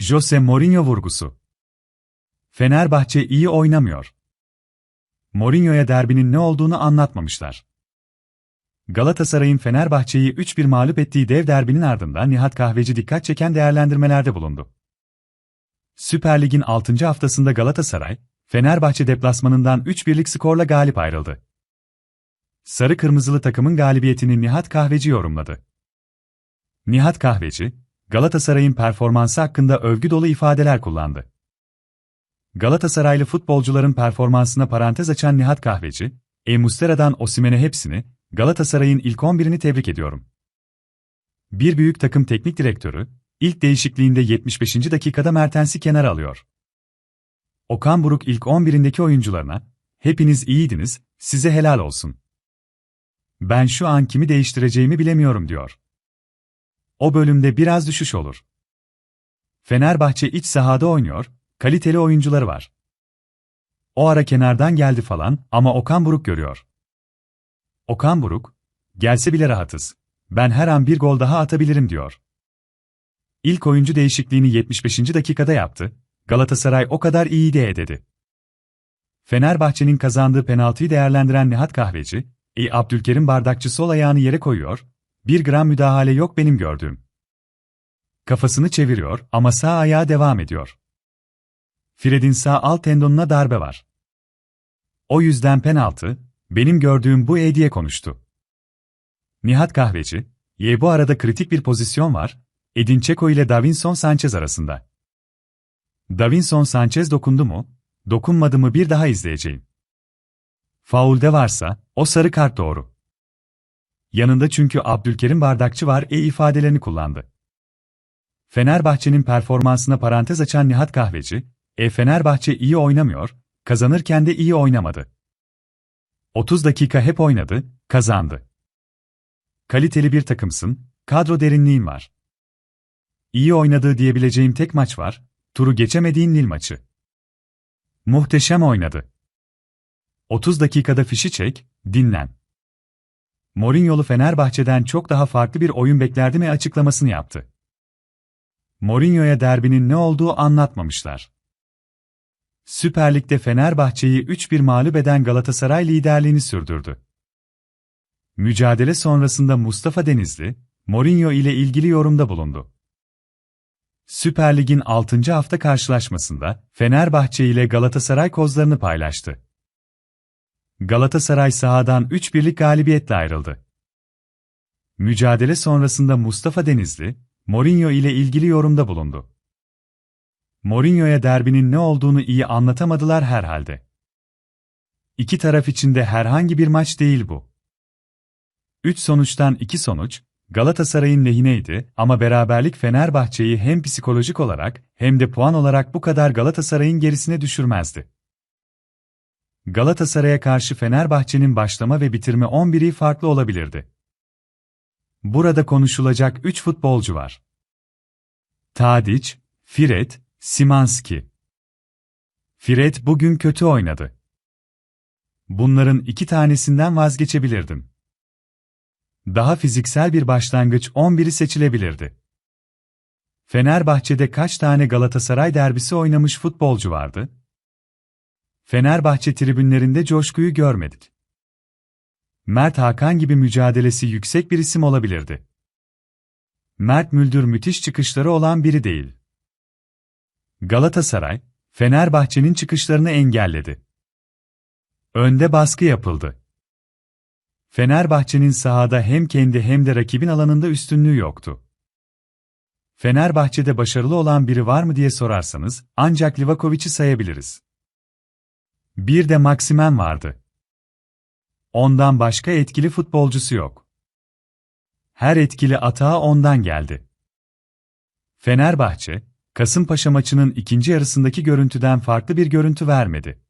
Jose Mourinho vurgusu. Fenerbahçe iyi oynamıyor. Mourinho'ya derbinin ne olduğunu anlatmamışlar. Galatasaray'ın Fenerbahçe'yi 3-1 mağlup ettiği dev derbinin ardından Nihat Kahveci dikkat çeken değerlendirmelerde bulundu. Süper Lig'in 6. haftasında Galatasaray, Fenerbahçe deplasmanından 3-1'lik skorla galip ayrıldı. Sarı Kırmızılı takımın galibiyetini Nihat Kahveci yorumladı. Nihat Kahveci, Galatasaray'ın performansı hakkında övgü dolu ifadeler kullandı. Galatasaraylı futbolcuların performansına parantez açan Nihat Kahveci, E Mustera'dan Osimen'e hepsini, Galatasaray'ın ilk 11'ini tebrik ediyorum. Bir büyük takım teknik direktörü, ilk değişikliğinde 75. dakikada Mertens'i kenara alıyor. Okan Buruk ilk 11'indeki oyuncularına, hepiniz iyiydiniz, size helal olsun. Ben şu an kimi değiştireceğimi bilemiyorum diyor. O bölümde biraz düşüş olur. Fenerbahçe iç sahada oynuyor, kaliteli oyuncuları var. O ara kenardan geldi falan ama Okan Buruk görüyor. Okan Buruk, gelse bile rahatız. Ben her an bir gol daha atabilirim diyor. İlk oyuncu değişikliğini 75. dakikada yaptı, Galatasaray o kadar iyi diye dedi. Fenerbahçe'nin kazandığı penaltıyı değerlendiren Nihat Kahveci, e Abdülkerim bardakçı sol ayağını yere koyuyor, bir gram müdahale yok benim gördüğüm. Kafasını çeviriyor ama sağ ayağa devam ediyor. Fred'in sağ alt tendonuna darbe var. O yüzden penaltı, benim gördüğüm bu e diye konuştu. Nihat Kahveci, ye bu arada kritik bir pozisyon var, Edin Çeko ile Davinson Sanchez arasında. Davinson Sanchez dokundu mu, dokunmadı mı bir daha izleyeceğim. Faulde varsa, o sarı kart doğru. Yanında çünkü Abdülkerim Bardakçı var e ifadelerini kullandı. Fenerbahçe'nin performansına parantez açan Nihat Kahveci, e Fenerbahçe iyi oynamıyor, kazanırken de iyi oynamadı. 30 dakika hep oynadı, kazandı. Kaliteli bir takımsın, kadro derinliğin var. İyi oynadığı diyebileceğim tek maç var, turu geçemediğin Nil maçı. Muhteşem oynadı. 30 dakikada fişi çek, dinlen. Mourinho'lu Fenerbahçe'den çok daha farklı bir oyun beklerdi mi açıklamasını yaptı. Mourinho'ya derbinin ne olduğu anlatmamışlar. Süper Lig'de Fenerbahçe'yi 3-1 mağlup eden Galatasaray liderliğini sürdürdü. Mücadele sonrasında Mustafa Denizli, Mourinho ile ilgili yorumda bulundu. Süper Lig'in 6. hafta karşılaşmasında Fenerbahçe ile Galatasaray kozlarını paylaştı. Galatasaray sahadan 3-1'lik galibiyetle ayrıldı. Mücadele sonrasında Mustafa Denizli, Mourinho ile ilgili yorumda bulundu. Mourinho'ya derbinin ne olduğunu iyi anlatamadılar herhalde. İki taraf için de herhangi bir maç değil bu. Üç sonuçtan iki sonuç, Galatasaray'ın lehineydi ama beraberlik Fenerbahçe'yi hem psikolojik olarak hem de puan olarak bu kadar Galatasaray'ın gerisine düşürmezdi. Galatasaray'a karşı Fenerbahçe'nin başlama ve bitirme 11'i farklı olabilirdi. Burada konuşulacak 3 futbolcu var. Tadic, Fred, Simanski. Fred bugün kötü oynadı. Bunların iki tanesinden vazgeçebilirdim. Daha fiziksel bir başlangıç 11'i seçilebilirdi. Fenerbahçe'de kaç tane Galatasaray derbisi oynamış futbolcu vardı? Fenerbahçe tribünlerinde coşkuyu görmedik. Mert Hakan gibi mücadelesi yüksek bir isim olabilirdi. Mert Müldür müthiş çıkışları olan biri değil. Galatasaray, Fenerbahçe'nin çıkışlarını engelledi. Önde baskı yapıldı. Fenerbahçe'nin sahada hem kendi hem de rakibin alanında üstünlüğü yoktu. Fenerbahçe'de başarılı olan biri var mı diye sorarsanız, ancak Livakovic'i sayabiliriz. Bir de Maximen vardı. Ondan başka etkili futbolcusu yok. Her etkili atağı ondan geldi. Fenerbahçe, Kasımpaşa maçının ikinci yarısındaki görüntüden farklı bir görüntü vermedi.